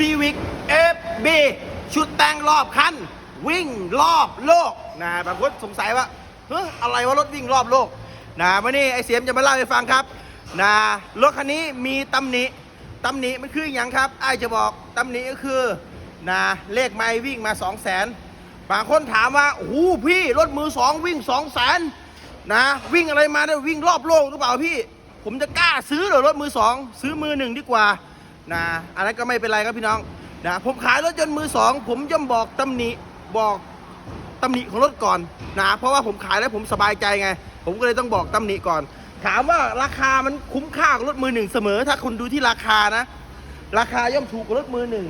Civic FB ชุดแต่งรอบคัน วิ่งรอบโลกนะบางคนสงสัยว่าเฮ้ยอะไรว่ารถวิ่งรอบโลกนะวันนี้ไอเสียมจะมาเล่าให้ฟังครับนะรถคันนี้มีตำหนิตำหนิมันคืออย่างครับไอจะบอกตำหนิก็คือนะเลขไม้วิ่งมา 2 0 0 0 0นบางคนถามว่าโอ้โหพี่รถมือสองวิ่ง 2 0 0 0 0นนะวิ่งอะไรมาเนี่ยวิ่งรอบโลกหรือเปล่าพี่ ผมจะกล้าซื้อหรือรถมือสองซื้อมือหนึ่งดีกว่า นะอันนั้นก็ไม่เป็นไรครับพี่น้องนะผมขายรถยนต์มือสองผมย่อมบอกตำหนิบอกตำหนิของรถก่อนนะเพราะว่าผมขายแล้วผมสบายใจไง ผมก็เลยต้องบอกตำหนิก่อน ถามว่าราคามันคุ้มค่ากับรถมือหนึ่งเสมอ ถ้าคุณดูที่ราคานะ ราคาย่อมถูกกว่ารถมือหนึ่ง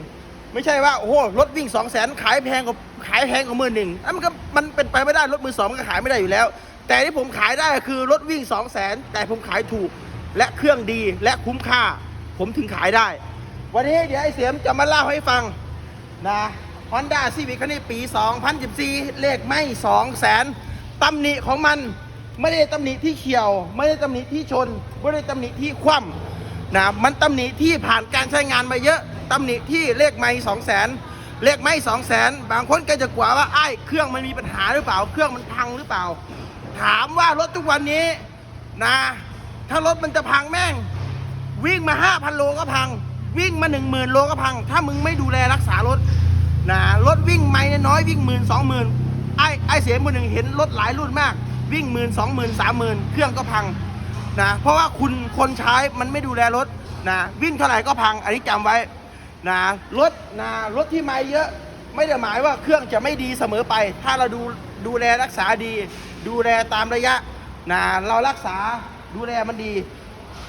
ไม่ใช่ว่าโอ้โหรถวิ่ง2 0 0แสนขายแพงกว่าขายแพงกว่ามือหนึ่งอันมันก็มันเป็นไปไม่ได้รถมือสองมันก็ขายไม่ได้อยู่แล้ว แต่ที่ผมขายได้คือรถวิ่ง2 0 0แสนแต่ผมขายถูกและเครื่องดีและคุ้มค่า ผมถึงขายได้ วันนี้เดี๋ยวไอ้เสียมจะมาเล่าให้ฟังนะ Honda Civic คันนี้ปี 2014 เลขไม่2 0 0แสนตำหนิของมันไม่ได้ตำหนิที่เฉียว ไม่ได้ตำหนิที่ชน ไม่ได้ตำหนิที่คว่ำนะมันตำหนิที่ผ่านการใช้งานมาเยอะตำหนิที่เลขไม่สองแสนเลขไม่สองแสนบางคนก็จะกลัวว่าไอ้เครื่องมันมีปัญหาหรือเปล่า เครื่องมันพังหรือเปล่า ถามว่ารถทุกวันนี้นะ ถ้ารถมันจะพังแม่ง วิ่งมา5,000โลก็พัง วิ่งมา1 0,000โลก็พัง ถ้ามึงไม่ดูแลรักษารถนะรถวิ่งไม่น้อยวิ่งหมื่นสองหมื่นไอ้ไอ้เสียมือหนึ่งเห็นรถหลายรุ่นมาก วิ่งหมื่นสองหมื่นสามหมื่นเครื่องก็พังนะเพราะว่าคุณคนใช้มันไม่ดูแลรถนะวิ่งเท่าไหร่ก็พังอันนี้จำไว้นะรถนะรถที่ไม่เยอะไม่ได้หมายว่าเครื่องจะไม่ดีเสมอไป ถ้าเราดูดูแลรักษาดี ดูแลตามระยะนะเรารักษาดูแลมันดี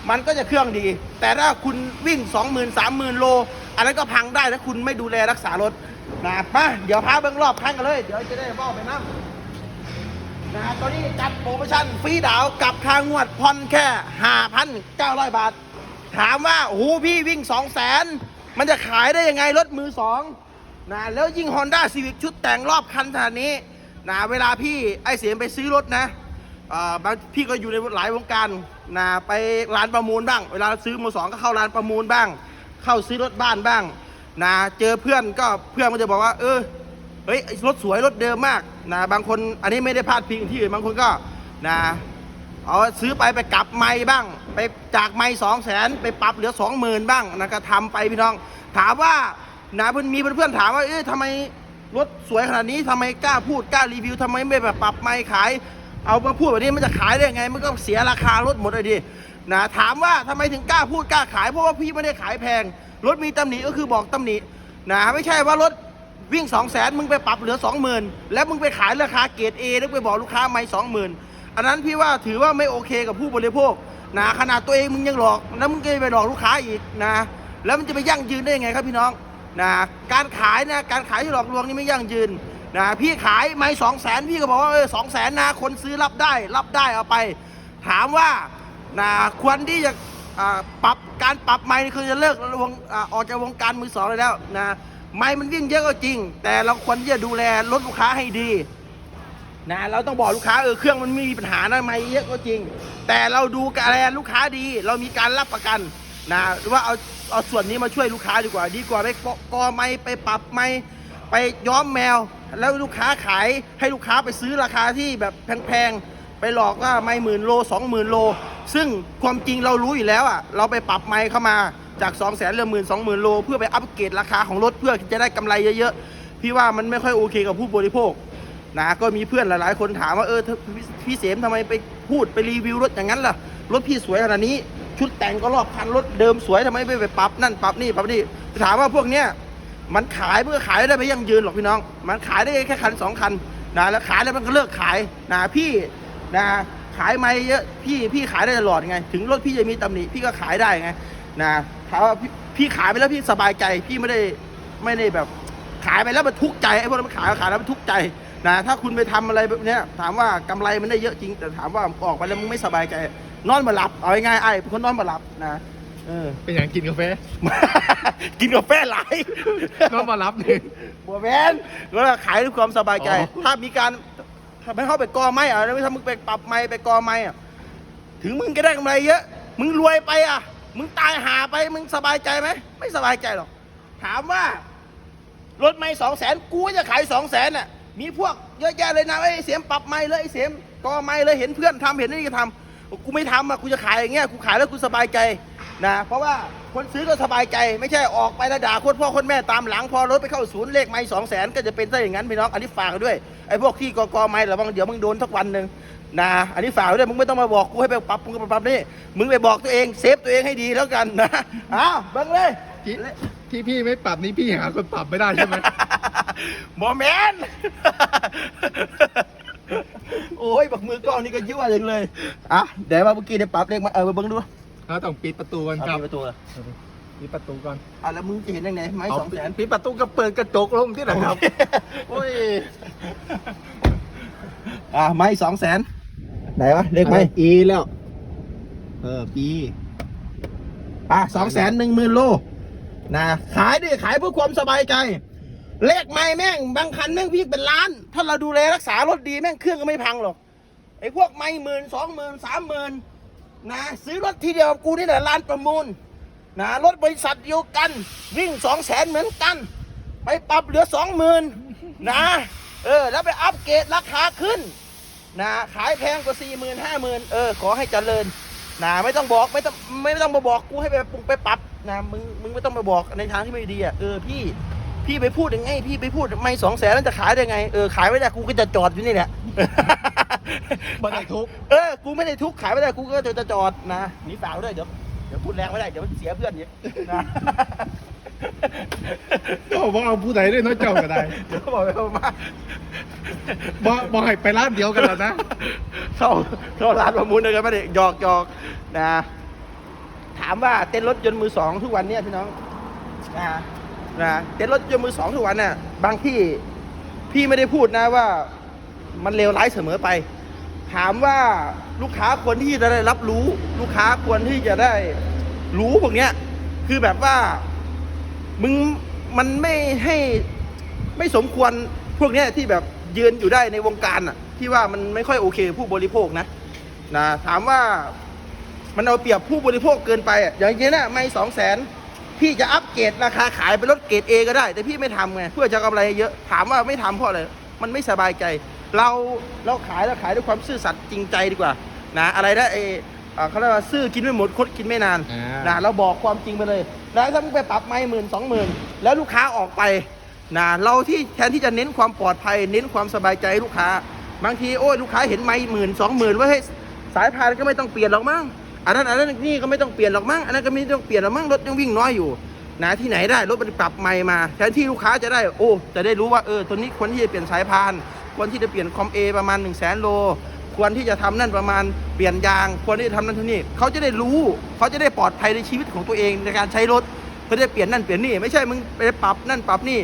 มันก็จะเครื่องดี แต่ถ้าคุณวิ่ง 20,000 30,000 โล อันนั้นก็พังได้ถ้าคุณไม่ดูแลรักษารถนะมาเดี๋ยวพาเบื้องรอบคันกันเลย เดี๋ยวจะได้บอกไปน้ำนะตอนนี้จัดโปรโมชั่นฟรีดาวกับทางงวดผ่อนแค่ 5,900 บาท ถามว่าโอ้โหพี่วิ่ง 2 0 0 0 0 0 มันจะขายได้ยังไงรถมือสองนะแล้วยิ่ง Honda Civic ชุดแต่งรอบคันขนาดนี้นะเวลาพี่ไอเสียมไปซื้อรถนะ บางพี่ก็อยู่ในหลายวงการนะไปร้านประมูลบ้าง เวลาซื้อมือสองก็เข้าร้านประมูลบ้าง เข้าซื้อรถบ้านบ้างนะเจอเพื่อนก็เพื่อนก็จะบอกว่า เออเฮ้ยรถสวยรถเดิมมากนะบางคนอันนี้ไม่ได้พลาดพิงที่อื่นบางคนก็นะเอาซื้อไปไปกลับไม่บ้าง ไปจากไม่สองแสนไปปรับเหลือสองหมื่นบ้างนะก็ทำไปพี่น้อง ถามว่านะเพื่อนมีเพื่อนๆถามว่าเอ๊ะทำไมรถสวยขนาดนี้ทำไมกล้าพูดกล้ารีวิวทำไมไม่แบบปรับไม่ขาย เอามาพูดแบบนี้มันจะขายได้ยังไง มันก็เสียราคารถหมดเลยดินะถามว่าทำไมถึงกล้าพูดกล้าขาย เพราะว่าพี่ไม่ได้ขายแพง รถมีตำหนิก็คือบอกตำหนินะไม่ใช่ว่ารถวิ่ง2 0 0แสนมึงไปปรับเหลือ 20,000 แล้วมึงไปขายราคาเกรด A แล้วไปบอกลูกค้าไม่20,000อันนั้นพี่ว่าถือว่าไม่โอเคกับผู้บริโภคนะขนาดตัวเองมึงยังหลอก แล้วมึงก็ไปหลอกลูกค้าอีกนะแล้วมันจะไปยั่งยืนได้ยังไงครับพี่น้องนะการขายนะการขายที่หลอกลวงนี่ไม่ยั่งยืน นะพี่ขายไม่สองแสนพี่ก็บอกว่าเออสองแสนนะคนซื้อรับได้ รับได้เอาไป ถามว่านะควรที่จะปรับการปรับไม้นี่คือจะเลิกวงอออกจากวงการมือสองเลยแล้วนะไม้มันวิ่งเยอะก็จริง แต่เราควรที่จะดูแลรถลูกค้าให้ดีนะเราต้องบอกลูกค้าเออเครื่องมันไม่มีปัญหานะไม้เยอะก็จริง แต่เราดูแลลูกค้าดี เรามีการรับประกันนะหรือว่าเอาเอาส่วนนี้มาช่วยลูกค้าดีกว่า ดีกว่าไปกกอไม้ไปปรับไม้ไปย้อมแมว แล้วลูกค้าขายให้ลูกค้าไปซื้อราคาที่แบบแพงๆ ไปหลอกว่าไม่หมื่นโลสองหมื่นโล ซึ่งความจริงเรารู้อยู่แล้วอะเราไปปรับไม้เข้ามาจาก2 0 0แสนเหลือหมื่นสองหมื่นโล เพื่อไปอัปเกรดราคาของรถเพื่อจะได้กำไรเยอะๆ พี่ว่ามันไม่ค่อยโอเคกับผู้บริโภคนะก็มีเพื่อนหลายๆ คนถามว่าเออพี่เสมทำไมไปพูดไปรีวิวรถอย่างนั้นล่ะ รถพี่สวยขนาดนี้ ชุดแต่งก็รอบคันรถเดิมสวยทำไมไม่ไปปรับนั่นปรับนี่ปรับนี่ถามว่าพวกเนี้ย มันขายเพื่อขายได้ไม่ยั่งยืนหรอกพี่น้อง มันขายได้แค่คันสองคันนะแล้วขายแล้วมันก็เลิกขายนะพี่นะขายไม่เยอะพี่พี่ขายได้ตลอดไง ถึงรถพี่จะมีตำหนิพี่ก็ขายได้ไงนะถามว่าพี่พี่ขายไปแล้วพี่สบายใจพี่ไม่ได้ไม่ได้แบบขายไปแล้วมันทุกข์ใจไอ้พวกนั้นมันขายขายแล้วมันทุกข์ใจนะถ้าคุณไปทำอะไรแบบเนี้ยถามว่ากำไรมันได้เยอะจริง แต่ถามว่าออกไปแล้วมึงไม่สบายใจนอนมาหลับเอาง่ายๆไอ้คนนอนมาหลับนะ เออ เป็นอย่างกินกาแฟ กินกาแฟหลายน้องมารับหนึ่งบัวแมนแล้วขายด้วยความสบายใจอ๋อถ้ามีการถ้าไม่เข้าไปกอไม้อะแล้วถ้ามึงไปปรับไม้ไปกอไม้อะถึงมึงจะได้กำไรเยอะ มึงรวยไปอะมึงตายหาไป มึงสบายใจไหม ไม่สบายใจหรอก ถามว่ารถไม่สองแสนกูจะขายสองแสนอะ มีพวกเยอะแยะเลยนะไอ้เสียมปรับไม่เลยไอ้เสียมก็ไม่เลยเห็นเพื่อนทำเห็นนี่ก็ทำกูไม่ทำอะกูจะขายอย่างเงี้ยกูขายแล้วกูสบายใจ นะเพราะว่าคนซื้อก็สบายใจ ไม่ใช่ออกไปแล้วด่าคนพ่อคนแม่ตามหลัง พอรถไปเข้าศูนย์เลขไม่สองแสนก็จะเป็นซะอย่างนั้นพี่น้องอันนี้ฝากไว้ด้วยไอ้พวกที่กอกอไม่ระวังเดี๋ยวมึงโดนทักวันหนึ่งนะอันนี้ฝากไว้ด้วยมึงไม่ต้องมาบอกกูให้ไปปรับมึงก็ไปปรับนี่มึงไปบอกตัวเองเซฟตัวเองให้ดีแล้วกันนะอ้าวเบังเลยที่ที่พี่ไม่ปรับนี่พี่หาคนปรับไม่ได้ใช่ไหมโมเมนโอ้ยบักมือกล้องนี่ก็ยั่วจังเลยอะเดี๋ยวมาเมื่อกี้เนี่ยปรับเลขมาเออมาเบิ้งดู เราต้องปิดประตูกันครับเอาปิดประตูเลยปิดประตูก่อนอะแล้วมึงจะเห็นยังไงไม้เอาสองแสนปิดประตูก็เปิดกระจกลงที่ไหนครับโอ้ยอะไม้สองแสนไหนวะเลขไม้อีแล้ว เออปีอะสองแสนหนึ่งหมื่นโลนะขายดิขายเพื่อความสบายใจ เลขไม้แม่งบางคันแม่งพี่เป็นล้าน ถ้าเราดูแลรักษารถดีแม่งเครื่องก็ไม่พังหรอกไอ้พวกไม้หมื่นสองหมื่นสามหมื่น นะซื้อรถทีเดียวกับกูนี่แหละร้านประมูลนะรถบริษัทเดียวกัน วิ่งสองแสนเหมือนกัน ไปปรับเหลือสองหมื่นนะเออแล้วไปอัปเกรดราคาขึ้นนะขายแพงกว่าสี่หมื่นห้าหมื่นเออขอให้เจริญนะไม่ต้องบอกไม่ต้องไม่ต้องมาบอกกูให้ไปปรุงไปปรับนะมึงมึงไม่ต้องมาบอกในทางที่ไม่ดีอะเออพี่พี่ไปพูดยังไงพี่ไปพูดไม่สองแสนแล้วจะขายได้ไงเออขายไม่ได้กูก็จะจอดอยู่นี่แหละ บ่ได้ทุกข์ เออ กูไม่ได้ทุกข์ขายไม่ได้กูก็จะจะจอดนะหนีฝากด้วยเดี๋ยวเดี๋ยวพูดแรงไม่ได้เดี๋ยวมันเสียเพื่อนอีกนะก็บอกเอาผู้ใดด้วยเน้อยเจ้าก็ได้เดี๋ยวบอกไปเอามาบอกบอกให้ไปร้านเดียวกันแล้วนะเข้าเข้าร้านประมูลเลยกันไม่ได้หยอกหยอกนะ ถามว่าเต้นรถยนต์มือสองทุกวันเนี่ยพี่น้องนะนะเต้นรถยนต์มือสองทุกวันน่ะบางที่พี่ไม่ได้พูดนะว่า มันเลวร้ายเสมอไป ถามว่าลูกค้าควรที่จะได้รับรู้ ลูกค้าควรที่จะได้รู้พวกเนี้ย คือแบบว่า มึงมันไม่ให้ไม่สมควรพวกเนี้ยที่แบบยืนอยู่ได้ในวงการอะ ที่ว่ามันไม่ค่อยโอเคผู้บริโภคนะนะถามว่ามันเอาเปรียบผู้บริโภคเกินไปอะอย่างเงี้ยนะไม่สองแสนพี่จะอัปเกรดราคาขายเป็นรถเกรดเอก็ได้ แต่พี่ไม่ทำไงเพื่อจะกำไรเยอะถามว่าไม่ทำเพราะอะไรมันไม่สบายใจ เราเราขายเราขายด้วยความซื่อสัตย์จริงใจดีกว่านะอะไรนะเออเอ่อเขาเรียกว่าซื่อกินไม่หมดคดกินไม่นานอ่าน นะเราบอกความจริงไปเลยแล้วถ้ามึงไปปรับไม่หมื่นสองหมื่นแล้วลูกค้าออกไปนะเราที่แทนที่จะเน้นความปลอดภัย เน้นความสบายใจให้ลูกค้า บางทีโอ้ยลูกค้าเห็นไม่หมื่นสองหมื่นว่าให้ยสายพานก็ไม่ต้องเปลี่ยนหรอกมั้งอันนั้นอันนั้นนี่ก็ไม่ต้องเปลี่ยนหรอกมั้งอันนั้นก็ไม่ต้องเปลี่ยนหรอกมั้งรถยังวิ่งน้อยอยู่นะที่ไหนได้รถมันปรับไม่มา แทนที่ลูกค้าจะได้โอ้จะได้รู้ว่าเออตัวนี้ควรที่จะเปลี่ยนสายพาน ควรที่จะเปลี่ยนคอมเอประมาณ1นึ่งแสนโล ควรที่จะทำนั่นประมาณเปลี่ยนยาง ควรที่จะทำนั่นท่านี้เขาจะได้รู้เขาจะได้ปลอดภัยในชีวิตของตัวเองในการใช้รถเขาจะได้เปลี่ยนนั่นเปลี่ยนนี่ไม่ใช่มึงไปปรับนั่นปรับนี่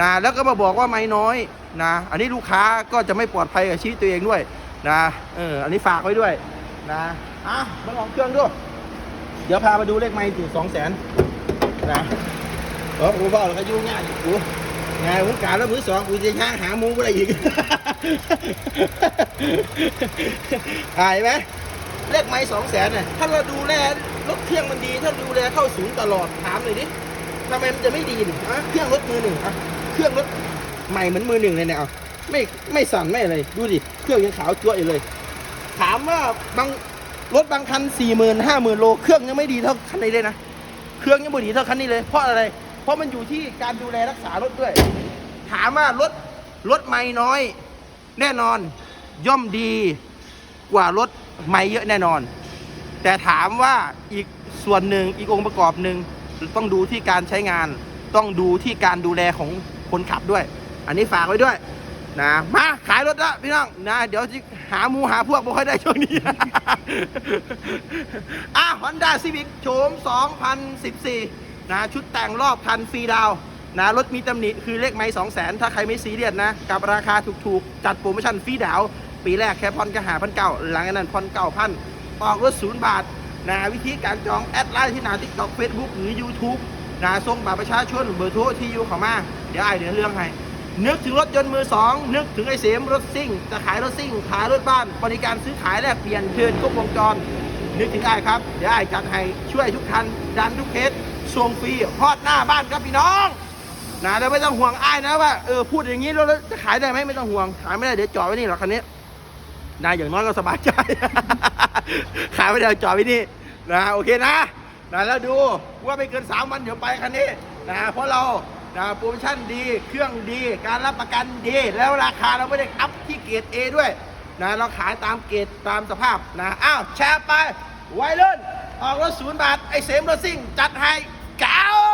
นะแล้วก็มาบอกว่าไม่น้อยนะอันนี้ลูกค้าก็จะไม่ปลอดภัยกับชีวิตตัวเองด้วยนะเอออันนี้ฝากไว้ด้วยนะอะมาลองเครื่องด้วยเดี๋ยวพามาดูเลขไม้ถึงสองแสนนะเออกูบอกแล้วก็ยุ่งง่ายอยู่ กูงานวงการแล้วมือสองกูจะย่างหาหมูอะไรอีกหายไหมเลขไม้สองแสนนี่ยถ้าเราดูแลรถเครื่องมันดี ถ้าดูแลเข้าศูนย์ตลอดถามหน่อยดิทำไมมันจะไม่ดีนี่ะเครื่องรถมือหนึ่งอะเครื่องรถใหม่เหมือนมือหนึ่งเลยเนี่ยเอาไม่ไม่สั่นไม่อะไรดูดิเครื่องยังขาวจั๊วอยู่เลย ถามว่าบางรถบางคันสี่หมื่นห้าหมื่นโลเครื่องยังไม่ดีเท่าคันนี้เลยนะเครื่องยังไม่ดีเท่าคันนี้เลยเพราะอะไร เพราะมันอยู่ที่การดูแลรักษารถด้วย ถามว่ารถรถไม่น้อย แน่นอนย่อมดีกว่ารถไม่เยอะแน่นอน แต่ถามว่าอีกส่วนหนึ่งอีกองค์ประกอบหนึ่งต้องดูที่การใช้งาน ต้องดูที่การดูแลของคนขับด้วย อันนี้ฝากไว้ด้วยนะมาขายรถละพี่น้องนะเดี๋ยวหาหมูหาพวกไม่ค่อยได้ช่วงนี้ อะฮอนด้าซีวิกโฉม 2014 นะชุดแต่งรอบคันฟรีดาวนะรถมีตำหนิคือเลขไม้2 0 0 0 0 0ถ้าใครไม่ซีเรียสนะ กับราคาถูกๆ จัดโปรโมชั่นฟรีดาว ปีแรกแค่พอนกระหาพันเก้าหลังจากนั้นพอนเก้าพันออกรถศูนย์บาทนะวิธีการจองแอดไลน์ที่หนาทิกตอกเฟซบุ๊กหรือ YouTube นะส่งบัตรประชาชนเบอร์โทรที่อยู่เขามา เดี๋ยวไอเดี๋ยวเรื่องให้นึกถึงรถยนต์มือสองนึกถึงไอเสมรถซิ่ง จะขายรถซิ่ง ขายรถบ้าน บริการซื้อขายแลกเปลี่ยนเทิร์นครบวงจร นึกถึงไอ้ครับ เดี๋ยวไอ้จัดให้ช่วยทุกคันดันทุกเคส ส่งฟรีฮอดหน้าบ้านครับพี่น้องนะแล้วไม่ต้องห่วงอ้ายนะว่าเออพูดอย่างนี้แล้วแล้วจะขายได้ไหมไม่ต้องห่วง ขายไม่ได้เดี๋ยวจอดไว้นี่หรอกคันนี้นะอย่างน้อยก็สบายใจ ขายไม่ได้จอดไว้นี่นะโอเคนะนะแล้วดูว่าไม่เกินสามวันเดี๋ยวไปคันนี้นะเพราะเรานะโปรโมชั่นดีเครื่องดีการรับประกันดี แล้วราคาเราไม่ได้อัพที่เกรด A ด้วยนะเราขายตามเกรดตามสภาพนะอ้าวแชร์ไปไวรุ่นออกรถศูนย์บาท ไอเสมรถซิ่งจัดให้ caos.